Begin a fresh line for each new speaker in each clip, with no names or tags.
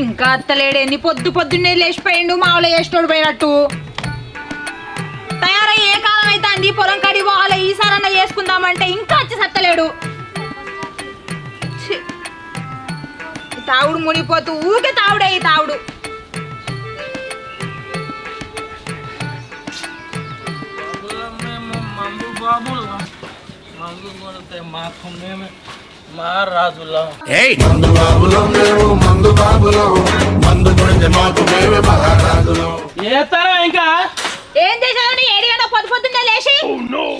ఇంకా అత్తలేడేంది పొద్దు పొద్దున్నే లేచిపోయిండు మామూలు చేసినోడు పోయినట్టు. తయారై ఏ కాలం అయితే అంది పొలం కడి పోవాలి ఈసారన్నా చేసుకుందామంటే ఇంకా వచ్చి సత్తలేడు. తావుడు మునిగిపోతూ ఊకే తావుడే ఈ తావుడు.
బాబు మాకు మేమే మా రాజులం
మందు బాబులో మేము మందు బాబులో. మందు కొడితే మాకు మేమే మహారాజులో.
ఏతారా ఇంకా?
ఏం చేసావు ఏడిగా పొద్దు పొద్దున్నే లేచి?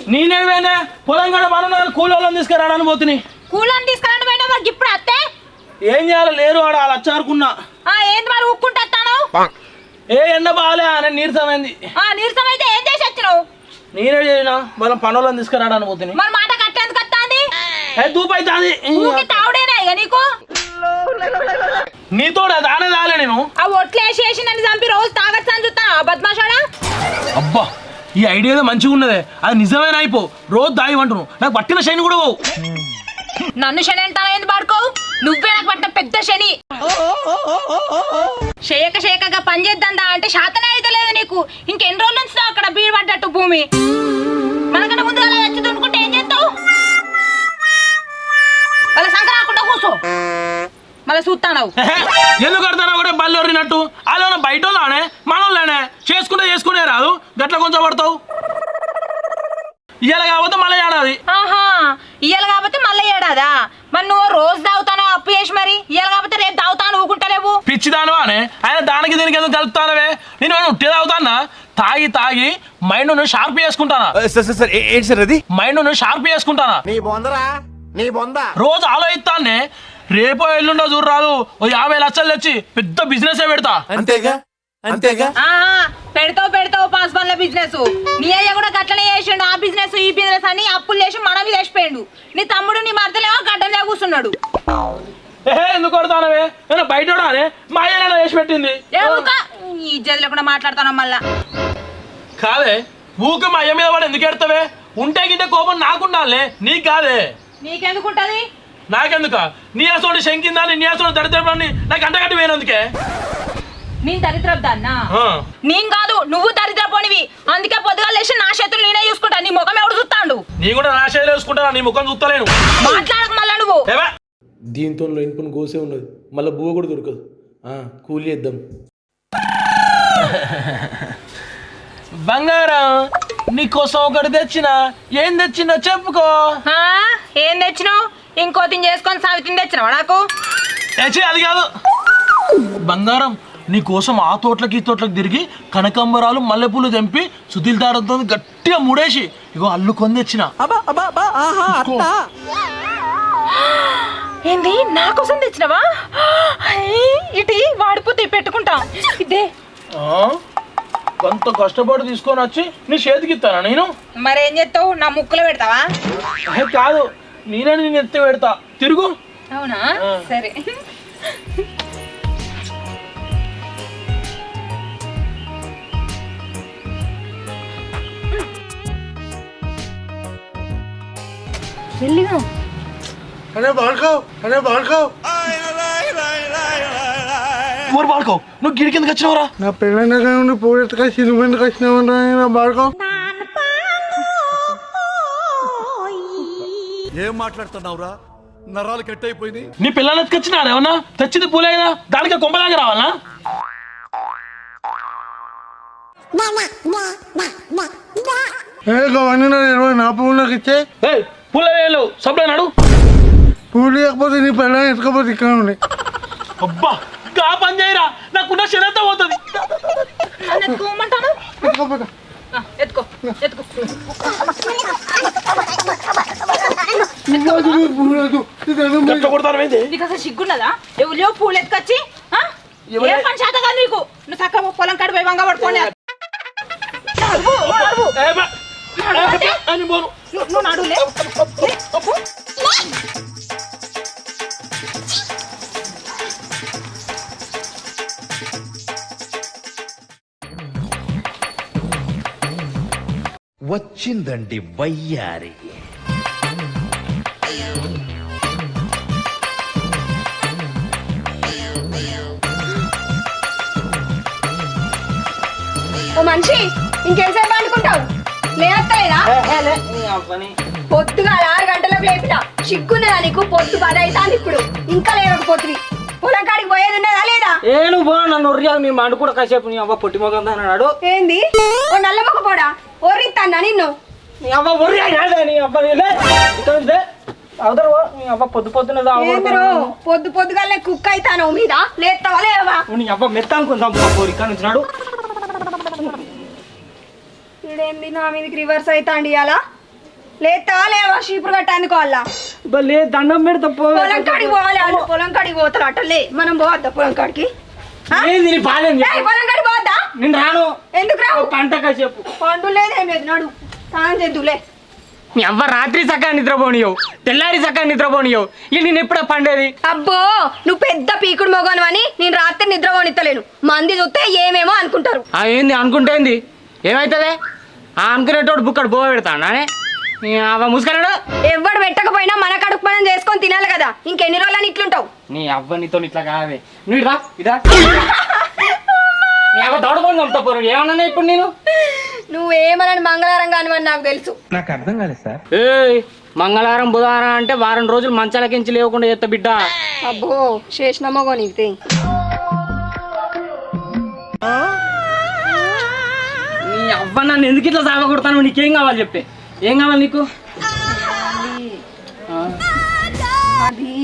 నేనేమైనా పొలం కూడా మనం కూలోళ్ళని తీసుకురావడానికి పోతుని.
కూలని తీసుకురండి పోయినా మరి ఇప్పుడు అత్తే?
ఏం చేయాలి? లేరు వాళ్ళు వచ్చారుకున్నా
ఆ, ఏంది మరి ఊక్కుంటాను
ఏ ఎండ బాగాలే అని నీరసమైంది.
నీరసం అయితే ఏం చేసి వచ్చినావు?
నేనే చేసిన మనం పనులను తీసుకురావడానికి పోతుని.
మరి మాట
ఏ దూపు అవుతుంది
ఊకి తావుడేనా ఇక నీకు.
నీతో దానే దాలే నేను.
ఆ ఒట్లు వేసి వేసి నన్ను చంపి రోజు తాగొచ్చు అని చూస్తాను బద్మాషాడా?
అబ్బా ఈ ఐడియా ఏదో మంచిగా ఉన్నదే. అది నిజమైన అయిపో. రోజు దాగి అంటును నాకు పట్టిన శైని కూడా పోవు.
నన్ను శని అంటాను ఏంది పాడుకోవు నువ్వే నాకు పట్టిన పెద్ద శని. చేయక చేయకగా పని చేద్దా అంటే శాతనే అయితే లేదు నీకు. ఇంకెన్ని రోజులు ఉంచుతావు అక్కడ బీడు పడ్డట్టు భూమి. మనకన్నా ముందుగా వాళ్ళ సంక రాకుండా కూర్చో. మళ్ళీ చూస్తాను
ఎందుకు కడతానా కూడా బల్లి ఒరినట్టు అలా బయట వాళ్ళనే మనోళ్ళనే? చేసుకుంటే చేసుకునే రాదు. గట్ల కొంచెం పడతావు. ఇవాళ కాకపోతే మళ్ళీ ఏడాది.
ఆహా ఇయ్యాల కాబట్టి మళ్ళీ ఏడాదా? మరి నువ్వు రోజు తాగుతాను అప్పు చేసి మరి? ఇయ్యాల కాబట్టి రేపు తాగుతాను ఊకుంటలేవు?
పిచ్చి దానివానే. ఆయన దానికి దీనికి ఎందుకు కలుపుతానవే? నేను ఉట్టే తాగుతానా తాగి తాగి మైండ్ షార్ప్ చేసుకుంటానా?
సార్ సార్ ఏంటి సార్ అది?
మైండ్ షార్ప్ చేసుకుంటానా?
నీ బొందరా? నీ బొంద.
రోజు ఆలోచిస్తానే రేపో ఎల్లుండో చూడరాదు ఓ యాభై లక్షలు తెచ్చి పెద్ద బిజినెస్ పెడతా.
అంతేగా? అంతేగా?
ఆ పెడతావు పెడతావు పాస్ బండ్ల బిజినెస్ నీ అయ్య కూడా గట్లనే చేసిండు. ఆ బిజినెస్ ఈ బిజినెస్ అని అప్పులు చేసి మన మీద వేసిపోయిండు నీ తమ్ముడు నీ మరదలేమో గడ్డలే కూర్చున్నాడు
ఎందుకు కొడతానవే? నేను బయట మా పెట్టింది.
ఏ ఊక ఈ ఇజ్జత్ లేకుండా మాట్లాడతాను మళ్ళా.
కాదే ఊక మా అయ్య మీద వాడు ఎందుకు ఎడతావే ఉంటే గింటే కోపం నాకుండాలే నీకు కాదే.
నీకెందుకుంటది?
నాకెందుక? నీ అసోడి శంకిందాన్ని నీ అసోడి దరిద్రపడాన్ని నాకు అంటగట్టి పోయినందుకే.
నేను దరిద్రద్దాన్నా
ఆ.
నేను కాదు నువ్వు దరిద్రపోనివి అందుకే పొద్దుగా లేచి నా చేతులు నేనే చూసుకుంటా. నీ ముఖం ఎవడు చూస్తాడు?
నీ కూడా నా శైలి వేసుకుంటా నీ ముఖం చూస్తలేను.
మాట్లాడక మళ్ళా నువ్వు.
ఏవే?
దీంతో ఇంపుని కోసే ఉన్నది. మళ్ళీ బువ్వ కూడా దొరకదు. ఆ, కూలి చేద్దాం.
బంగారం నీకోసం ఒకటి తెచ్చిన. ఏం తెచ్చినా చెప్పుకో.
ఆ, ఏం తెచ్చినావు? ఇంకోటి చేసుకొని సావిత్రిని తెచ్చినావా నాకు?
ఏచి అది కాదు. బంగారం నీ కోసం ఆ తోటలకి ఈ తోటలకు తిరిగి కనకాంబరాలు మల్లెపూలు తెంపి సుతిల్ దారంతో గట్టిగా ముడేసి ఇగో అల్లుకొని తెచ్చిన.
ఏంది? నా కోసం తెచ్చినావా? ఐ, ఇటీ వాడిపోతే పెట్టుకుంటా. ఇదే.
ఆ? కొంత కష్టపడి తీసుకొని వచ్చి నీ చేతికి ఇస్తానా నేను?
మరేం చేస్తావు? నా ముక్కులో పెడతావా?
ఏ కాదు. నేనే నేను ఎత్తి పెడతా. తిరుగు.
అవునా. సరే. వెళ్ళిగా
అరే బాడుకోవు అరే బాడుకోవు
ఊరు పాడుకో నువ్వు గిడి కిందకి వచ్చినవరా.
నా పెళ్ళైన నుండి పూడెత్తుగా సినిమా ఎందుకు వచ్చినావు బాడుకో
ఏం మాట్లాడుతున్నావురా? నరాలు కట్ అయిపోయినాయి
నీ పిల్లలు ఎత్తుకొచ్చినా ఏమన్నా? తెచ్చింది పూలేదా దానికి కొమ్మలాగా రావాలా?
నా ఇరవై నా పువ్వు నాకు ఇచ్చే.
పూల వేయలు సప్లై నాడు.
పువ్వు లేకపోతే నీ పెళ్ళని ఎత్తుకపోతే ఇక్కడ ఉండి
అబ్బా! కా పని చేయరా నాకున్న శనంతా పోతుంది
ఎత్తుకోమంటాను ఆ, ఎత్తుకో నీకు అసలు సిగ్గున్నదా ఎవరు పూలు ఎత్తుకొచ్చి ఆ? ఏ పని చేత కాదు నీకు నువ్వు చక్కగా పొలం కాడ పోయి వంగ పడుకోండి నడువు, నడువు.
ఏ బా- ఏ బా- అని పోను
నువ్వు నువ్వు
వచ్చిందండి వయ్యారి.
ఓ మనిషి ఇంకేసేపు అనుకుంటావు లేదా పొద్దుగా ఆరు గంటలకు లేపినా చిక్కున్నదా నీకు? పొద్దు పది అవుతాను ఇప్పుడు. ఇంకా లేవకపోతుంది పొలంకాడికి పోయేది ఉన్నదా లేదా?
ఏ నువ్వు నన్ను మండు కూడా కాసేపు నీ అవ్వ పొట్టి మొగం అన్నాడు
ఏంది? ఓ నల్ల మొక్క పోడా? ఓరిస్తానా నిన్ను?
నీ అవ్వ కాదే నీ అవ్వ? లే లే. పో. నీ అవ్వ పొద్దు పొద్దున
ఏందిరో? పొద్దు పొద్దుగానే కుక్క అవుతాను మీద? లేస్తావా లేవా?
నీ అవ్వ మెత్తాను కొంచెం పోరు ఇక్కడ నుంచి నాడు.
ఇదేంది నా మీదకి రివర్స్ అవుతాండి అలా లేస్తావా లేవా? షీపురు గట్ట అందుకోవాలా
లే దండం పెడతా
పొలం కాడికి పోవాలి వాళ్ళు పొలం కాడికి పోతారు అట్టలే మనం పోవద్దా పొలం కాడికి? పొలం కాడికి
నేను రాను.
ఎందుకు రావు?
ఓ పంట కాసేపు
పండు లేదేం లేదు నడు. తాను చేద్దులే.
నీ అవ్వ రాత్రి సక్క నిద్రపోనియవు. తెల్లారి సక్క నిద్రపోనియవు. ఇక నేను ఎప్పుడా పండేది?
అబ్బో నువ్వు పెద్ద పీకుడు మొగను అని నేను రాత్రి నిద్ర పోనిత్తలేను మంది చూస్తే ఏమేమో అనుకుంటారు.
ఆ ఏంది? అనుకుంటేంది ఏమైతుంది? ఆ అనుకునేటోడు బుక్కడు బోవ పెడతానే అవ్వ ముసుకన్నాడు
ఎవడు పెట్టకపోయినా మన కడుపు మనం చేసుకొని తినాలి కదా. ఇంకెన్ని రోజులని ఇట్లుంటావు?
నీ అవ్వ నీతో ఇట్లా కాదే. నువ్వు రా ఇదా నీ అవ్వ దొడకొని చంపుతా పోరు ఏమన్నా ఇప్పుడు నేను?
నువ్వేమనని మంగళవారం కానివని నాకు తెలుసు.
ఏయ్ మంగళవారం బుధవారం అంటే వారం రోజులు మంచాలకించి లేకుండా చేస్తా బిడ్డ.
అబ్బో చేసిన మొగో నీకు.
నీ అవ్వ నన్ను ఎందుకు ఇట్లా సాగకూడతాను నీకేం కావాలి చెప్పే? ఏం కావాలి నీకు?
అది.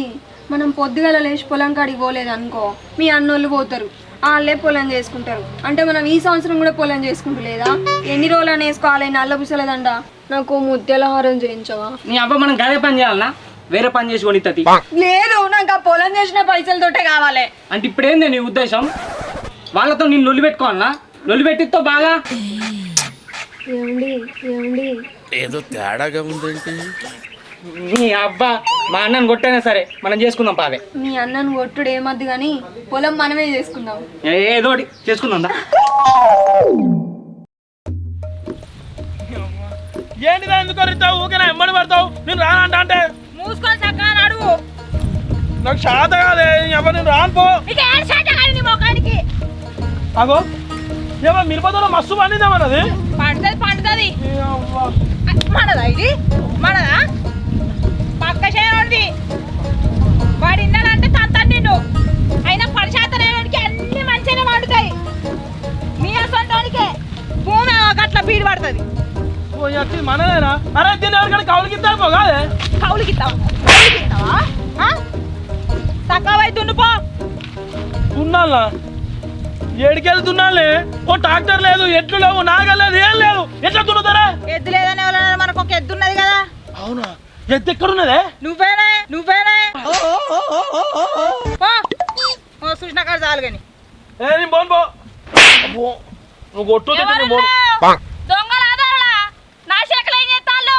మనం పొద్దుగల లేచి పొలం కాడికి పోలేదు అనుకో మీ అన్నోళ్ళు పోతారు. వాళ్ళే పొలం చేసుకుంటారు. అంటే మనం ఈ సంవత్సరం కూడా పొలం చేసుకుంటలేదా ఎన్ని రోజులు వేసుకోవాలి నల్ల పుసలేదండ నాకు ముద్దెల హారం చేయించవా?
నీ అవ్వ మనం గదే పని చేయాలనా? వేరే పని చేసి కొనిత్తది.
లేదు నాకు ఆ పొలం చేసిన పైసలతోటే కావాలి.
అంటే ఇప్పుడేంది నీ ఉద్దేశం? వాళ్ళతో నేను లొల్లి పెట్టుకోవాలనా? లొల్లి పెట్టితో బాగా?
ఏమండి ఏమండి?
ఏదో తేడాగా ఉందేంటి
నీ అబ్బా మా అన్నని కొట్టైనా సరే మనం చేసుకుందాం పావే.
మీ అన్నను కొట్టుడు ఏమద్దు కానీ పొలం మనమే చేసుకుందాం.
ఏ- ఏదోటి చేసుకుందాం దా.
ఏంటిదా ఎందుకు అరుస్తావు? ఊకేనా ఎమ్మడి పడతావు. నేను రానంట అంటే?
మూసుకొని చక్కగా నడువు
నాకు శాత కాదే. ఎవరు నేను రాను పో. అగో. ఏమో మిరపదలో మస్తు పండిద్దామన్నది
పండుతుంది పండుతుంది. మనదా ఇది? మనదా? చేయవాడిది వాడు ఇన్నాడంటే తంతాను నిన్ను అయినా పరిశాతనేవాడికి అన్ని మంచిగానే పండుతాయి మీ అసంటానికే భూమి గట్ల బీడు పడుతుంది.
మనదేనా అరే దీన్ని ఎవరికైనా కౌలుకి ఇద్దాం పో కాదే
కౌలుకిస్తావా కౌలుకిస్తావా తక్కువ దున్నుపో
దున్నాలా? ఏడికెళ్ళి దున్నాలే? ఓ ట్రాక్టర్ లేదు ఎట్లు లేవు నాగలేదు ఏం లేదు ఎట్లా దున్నుతారా?
ఎద్దు లేదని ఎవరైనా మనకు ఒక ఎద్దు ఉన్నది కదా.
అవునా? ఎక్కడున్నదే
నువ్వేనే? నువ్వేనే? చూసిన కాదు చాలు కానీ
ఏ నేను పోను పో. అబ్బో, నువ్వు కొట్టు తిట్టు నేను పోను.
దొంగల ఆధారాలా నా శకలు ఏం చేస్తాళ్ళు?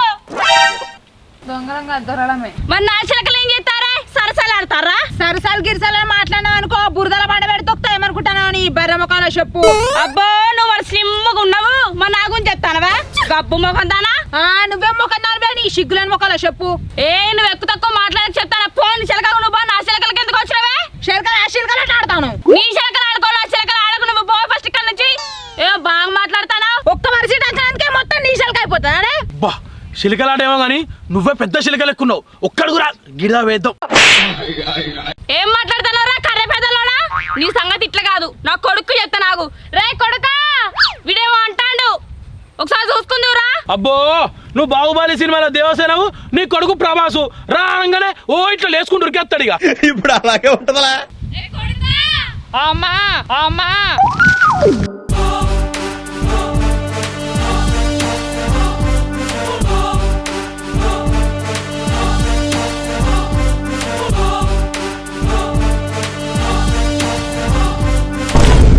దొంగలంగా దొరలమే. మరి నా శకలు ఏం చేస్తారా? సరసాలు ఆడతారా? సరసాలు గిరసాలు అని మాట్లాడినావు అనుకో బురదల బండ పెడి ఏమనుకుంటాను అని బెర్ర ముఖాలు చెప్పు. అబ్బో నువ్వు వాడు స్లిమ్గా ఉన్నావు. మా నా గురించి చెప్తానవా? గబ్బు ముఖం దానా? నువ్వే ముఖం దానివే నీ సిగ్గులేని ముఖాలు చెప్పు. ఏ నువ్వు ఎక్కువ తక్కువ మాట్లాడి చెప్తాను? పోని చిలకలు నువ్వు నా చిలకలకి ఎందుకు వచ్చినవే? చిలకలు ఆ చిలకలు అట్లా ఆడతాను నీ చిలకలు ఆడుకో నా చిలకలు ఆడకు నువ్వు పో ఫస్ట్ ఇక్కడ నుంచి. ఏ బాగా మాట్లాడతానా? ఒక్క మనిషి టంచడానికే మొత్తం నీ చిలక అయిపోతుంది అరే
బా చిలికలాడేమో కానీ నువ్వే పెద్ద చిలికలు ఎక్కున్నావు ఒక్కడుగురా గిడిదా వేద్దాం.
ఏం మాట్లాడుతున్నారా కర్రె పెద్దలోనా? నీ సంగతి ఇట్లా కాదు. నా కొడుకు చెప్తా నాకు రే కొడుకా! వీడేమో అంటాడు. ఒకసారి చూసుకుందురా
అబ్బో నువ్వు బాహుబలి సినిమాలో దేవసేనవు నీ కొడుకు ప్రభాసు. రాగానే ఓ ఇట్లా లేసుకుంటూ ఉరికేస్తాడు ఇక.
ఇప్పుడు అలాగే ఉంటదా
అమ్మా అమ్మా.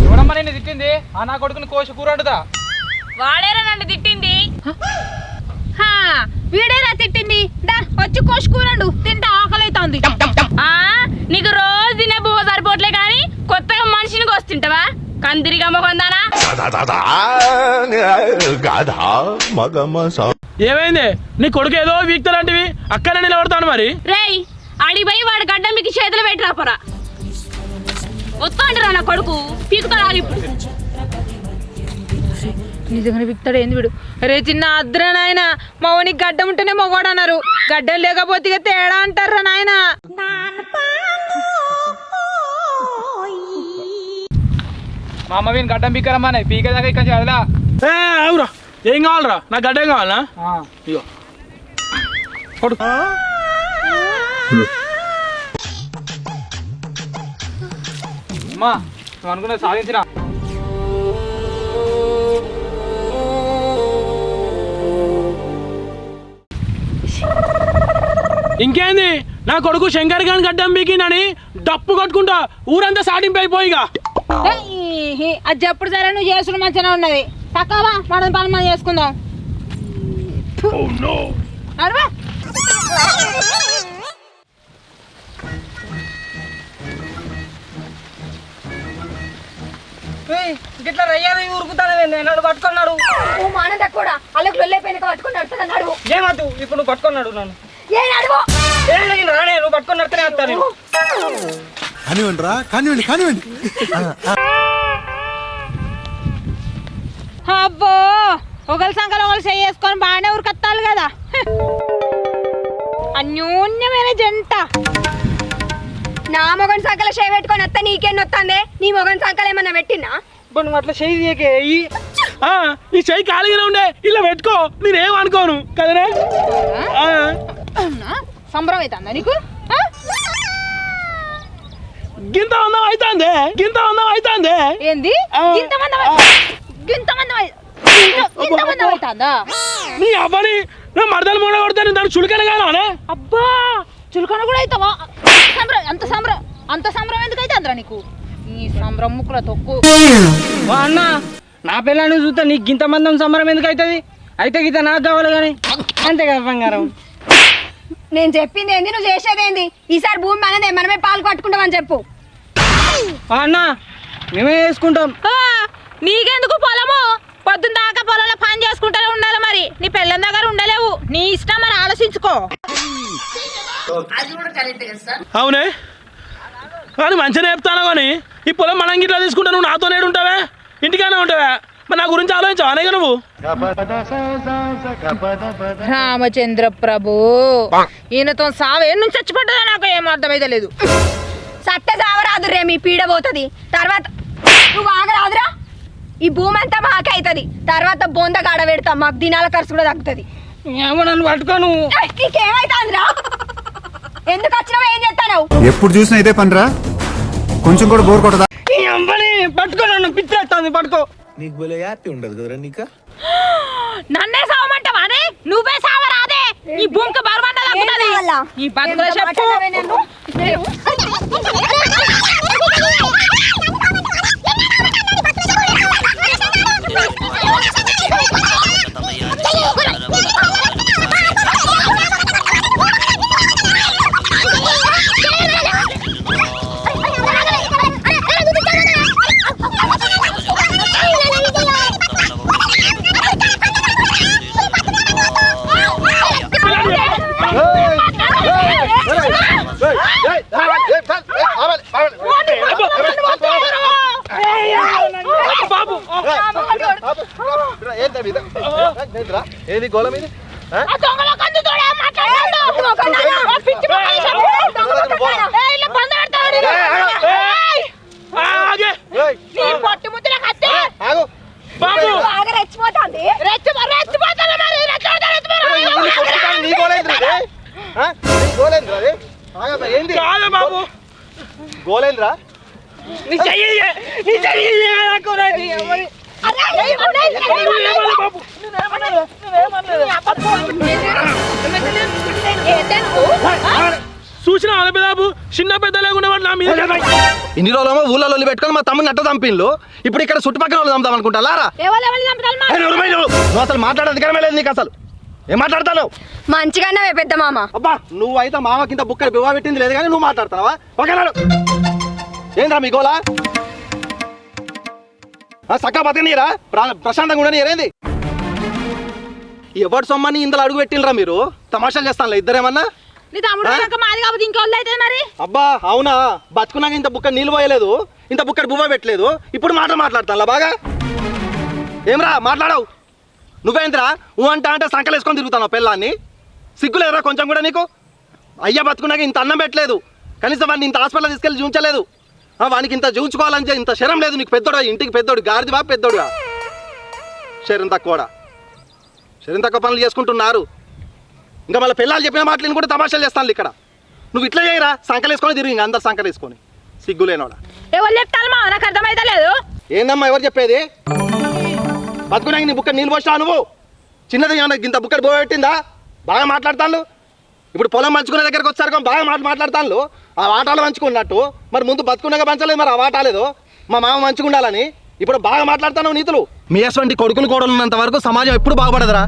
ఎవడమ్మా నిన్ను తిట్టింది? ఆ నా కొడుకుని కోసి కూరడుదా
వాడేరా నన్ను తిట్టింది? హా, వీడేరా తిట్టింది? దా వచ్చి కోసుకూరండు తింటా ఆకలి అవుతుంది ఆ నీకు రోజు తినే బువ్వ సరిపోట్లే కానీ కొత్తగా మనిషిని కోస్తుంటావా? కందిరిగా మొహందానా
ఏమైంది? నీ కొడుకు ఏదో వీక్తలాంటివి? అక్కడే నిలబడతాను మరి.
రేయ్ అడిపోయి వాడు గడ్డ మీకు చేతులు పెట్టి రాపరా వస్తాండిరా నా కొడుకు. పీకుతాడు ఆగు ఇప్పుడు. నిజంగానే పిక్తాడు ఏంది వీడు? రే చిన్న అద్రా నాయన మౌనికి గడ్డం ఉంటేనే మొగోడు అన్నారు. గడ్డం లేకపోతే ఇక తేడా అంటారా నాయన?
మా అమ్మ వీని గడ్డం పీకరమ్మా పీకే దాకా ఇక్కడ చదిలా
ఏ అవురా ఏం కావాలరా? నా గడ్డ ఏం కావాలా ఇగో. కొడు
అమ్మా నువ్వు అనుకున్నది సాధించిన.
ఇంకేంది? నా కొడుకు శంకర్ గాని గడ్డం బీకినని డప్పు కొట్టుకుంటా ఊరంతా సాటింపు అయిపోయిగా
అది చెప్పుడు సరే నువ్వు చేసుడు మంచిగా ఉన్నది. తక్కువ మనం పని మనం చేసుకుందాం. నడువా.
గిట్లా రయ్యాలి ఉరుకుతానే నన్ను పట్టుకున్నాడు
ఓ మానం తక్కువ వాళ్ళకి లొల్లైపోయిన పట్టుకుని నడుతుంది నడువు
ఏమద్దు ఇప్పుడు నువ్వు పట్టుకున్నాడు నన్ను. రానే నువ్వు పట్టుకొని నడుతూనే వస్తాను.
కానివ్వండి రా కానివ్వండి కానివ్వండి.
అబ్బో ఒకరి సంఖ్యలో ఒకరు చేసుకొని బాగానే ఉరికత్తాలు కదా. అన్యోన్యమైన జంట.
నా మొగన్ సంకల షే పెట్టుకొని వస్తే నీకేం నొత్తందే? నీ మొగన్ సంకలు ఏమన్నా పెట్టినా
ఇప్పుడు నువ్వు అట్లా చేయి తీయకే ఈ
ఆ, ఈ చెయ్యి ఖాళీగానే ఉండే ఇలా పెట్టుకో నేనేం అనుకోను కదనే? ఆ?
సంబరం అవుతుందా నీకు?
గింత అందం అవుతుంది గింత అందం అవుతుంది
ఏంది?
ఆ.
ఇంతమంది ఇంతమంది ఇంతమంది అవుతుందా
నీ అవ్వని నా మరదలు మూడ కొడతాను దాన్ని చులకన కాదానే
అబ్బా! చులకన కూడా అవుతావా సంబరం అంత సంబరం అంత సంబరం ఎందుకు అయితే అందరా నీకు? ఈ సంబరం ముక్కుల తొక్కు.
అన్న నా పిల్లని చూస్తే నీకు ఇంత మందం సంబరం ఎందుకు అవుతుంది? అయితే గీత నాకు కావాలి కానీ అంతే కదా బంగారం.
నేను చెప్పింది ఏంది? నువ్వు చేసేది ఏంది? ఈసారి భూమి మనదే మనమే పాలు పట్టుకుంటామని చెప్పు.
అన్న మేమే వేసుకుంటాం
ఆ, నీకెందుకు పొలము? పొద్దున్న దాకా పొలంలో పని చేసుకుంటూనే ఉండాలి మరి. నీ పెళ్ళం దగ్గర ఉండలేవు. నీ ఇష్టం మరి ఆలోచించుకో.
అవునే? కానీ మంచిగా చెప్తాను కానీ ఈ పొలం మనం గిట్లా తీసుకుంటా నువ్వు నాతో నేడు నా గురించి ఆలోచించావు? అనేగా నువ్వు?
రామచంద్ర ప్రభు. ఈయనతో సావే నుంచి చచ్చిపడ్డదా నాకు ఏం అర్థమైతే లేదు.
సత్త చావరాదు రే మీ పీడ పోతుంది. తర్వాత నువ్వు ఆగరాదురా. ఈ భూమి అంతా మాకే అవుతుంది తర్వాత బొంద కాడ పెడతాం మాకు దినాల ఖర్చు కూడా తగ్గుతుంది.
ఏమో నన్ను పట్టుకోను.
నీకేమైతుందిరా? ఎందుకు వచ్చినావు ఏం చేస్తావు
ఎప్పుడు చూసినా ఇదే పనిరా? కొంచెం కూడా బోర్ కొట్టదా?
పట్టుకో నన్ను పిచ్చేస్తుంది పట్టుకో.
నీకు భలే హ్యాపీ ఉండదు కదరా నీకా?
నన్నే సావమంటావా? అనే నువ్వే సావరాదే ఈ భూమికి
కావాలా?
ఈ బతుకుల చెప్పు
మాట్లాడవే నన్ను?
బాబు
ఏది గోళ మీద
ఆ దొంగల కందు తోడే మాట్లాడాడు. ఆ పిచ్చి మొక్కలు చెప్పు. ఏయ్, ఇలా బంద్ పెడతాడు నేను. ఏయ్,
ఆగే
నీ పొట్టు ముద్దుల కత్తి.
బాబు
బాగా రెచ్చిపోతుంది
రెచ్చి రెచ్చిపోతాను మరి రెచ్చగొడతాను, రెచ్చిపోతాను.
నీ గోళేంద్ర నీ గోళేంద్ర అది ఆగబ్బా, ఏంది
కాదే బాబు
గోళేంద్ర
నీ చెయ్యి నీ చెయ్యి నాకు
చూసిన బాబు చిన్న పెద్ద లేకుండా వాడు నా మీద.
ఇన్ని రోజులేమో ఊళ్ళో పెట్టుకొని మా తమ్ముని అట్ట చంపిన్లు ఇప్పుడు ఇక్కడ చుట్టుపక్కల వాళ్ళు చంపుదాం అనుకుంటా లారా నువ్వు అసలు మాట్లాడే అధికారమే లేదు నీకు అసలు. ఏం మాట్లాడతావు
మంచిగానే పెద్ద మామ.
అబ్బా నువ్వు అయితే మామకింత బుక్కలు బివా పెట్టింది లేదు కానీ నువ్వు మాట్లాడుతున్నావా? ఓకేనాడు ఏంద్రా మీ గోలా? సక్క బతకనీరా ప్రా- ప్రశాంతంగా ఉండని ఏరేంది ఎవరి సొమ్మని ఇందులో అడుగు పెట్టినరా మీరు? తమాషాలు చేస్తాను ఇద్దరేమన్నా?
నీ తమ్ముడు
ఆ?
కనుక మాది కాకపోతే ఇంకోళ్ళు అయితే మరి?
అబ్బా అవునా? బతుకున్నాక ఇంత బుక్క నీళ్ళు పోయలేదు ఇంత బుక్కడు బువ్వ పెట్టలేదు ఇప్పుడు మాట మాట్లాడతాను బాగా. ఏమ్రా మాట్లాడవు. నువ్వేంద్రా? ఊ అంట అంటే సంకలు వేసుకొని తిరుగుతాను పిల్లాన్ని సిగ్గులేదురా కొంచెం కూడా నీకు? అయ్యా బతుకున్నాక ఇంత అన్నం పెట్టలేదు. కనీసం వాడిని ఇంత హాస్పిటల్ తీసుకెళ్ళి చూంచలేదు ఆ, వానికి ఇంత చూంచుకోవాలని ఇంత శరం లేదు. నీకు పెద్దోడు? ఇంటికి పెద్దోడు. గారిదివా పెద్దోడుగా శరం తక్కువడా? శరం తక్కువ పనులు చేసుకుంటున్నారు. ఇంకా మళ్ళీ పిల్లలు చెప్పిన మాటలు కూడా తమాషాలు చేస్తాను ఇక్కడ. నువ్వు ఇట్లా చేయరా? సంకలు వేసుకొని తిరిగి ఇంకా అందరు సంకలు వేసుకొని. సిగ్గులేనోడా
ఎవరు చెప్తాను మా నాకు అర్థమైతే లేదు.
ఏందమ్మా ఎవరు చెప్పేది? బతుకున్నాక నీ బుక్క నీళ్ళు పోసినా నువ్వు? చిన్నది ఏమన్నా ఇంత బుక్కడ పోగొట్టిందా బాగా మాట్లాడతాను ఇప్పుడు పొలం మంచుకునే దగ్గరకు వచ్చారు బాగా మాట మాట్లాడతాను ఆ వాటాలు మంచుకున్నట్టు మరి ముందు బతుకున్నాక పంచలేదు మరి ఆ వాటాలేదు మా మామ మంచిగా ఉండాలని ఇప్పుడు బాగా మాట్లాడతాను నీతులు. మీ అటువంటి కొడుకులు కూడా ఉన్నంత వరకు సమాజం ఎప్పుడు బాగుపడదురా?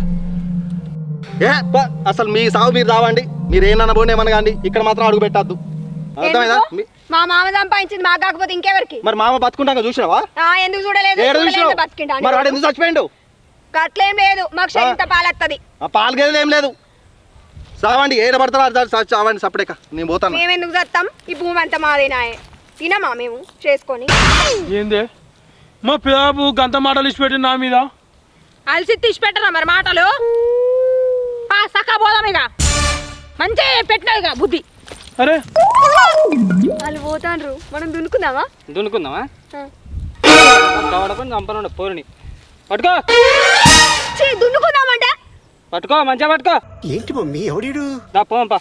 ఏ పో, అసలు మీ సాగు మీరు రావండి. మీరు ఏమన్నా పోండి ఏమన్నా కానీ ఇక్కడ మాత్రం అడుగు పెట్టద్దు. అర్థమైందా? మీ-
మామ సంపాదించింది మాకు కాకపోతే ఇంకెవరికి?
మరి మామ బతుకుంటాక చూసినావా?
ఆ, ఎందుకు చూడలేదు.
మరి వాడు ఎందుకు చచ్చిపోయిండు?
గట్లేం లేదు. మాకు పాలత్తది.
ఆ పాలు గేదెలు ఏం లేదు. సావండి ఏడ పడతారో అర్థం సా- చావండి సపడేక నేను పోతాను.
మేము ఎందుకు చస్తాం ఈ భూమి అంతా మాదేనాయే. తినమా మేము? చేసుకొని.
ఏందే? మా పిల్లపు గంత మాటలు ఇచ్చిపెట్టి నా మీద.
అలసి తీసి పెట్టరా మరి మాటలు? ఆ, సక్క పోదాం ఇక మంచిగా పెట్టినావు ఇక బుద్ధి.
అరే.
వాళ్ళు పోతాండ్రు మనం దున్నుకుందామా?
దున్నుకుందామా? చంపనుండ పోరుని. పట్టుకో.
దున్నుకుందామంటే?
పట్టుకో మంచిగా పట్టుకో.
ఏంటి మమ్మీ ఎవడీడు?
దా పోంపా.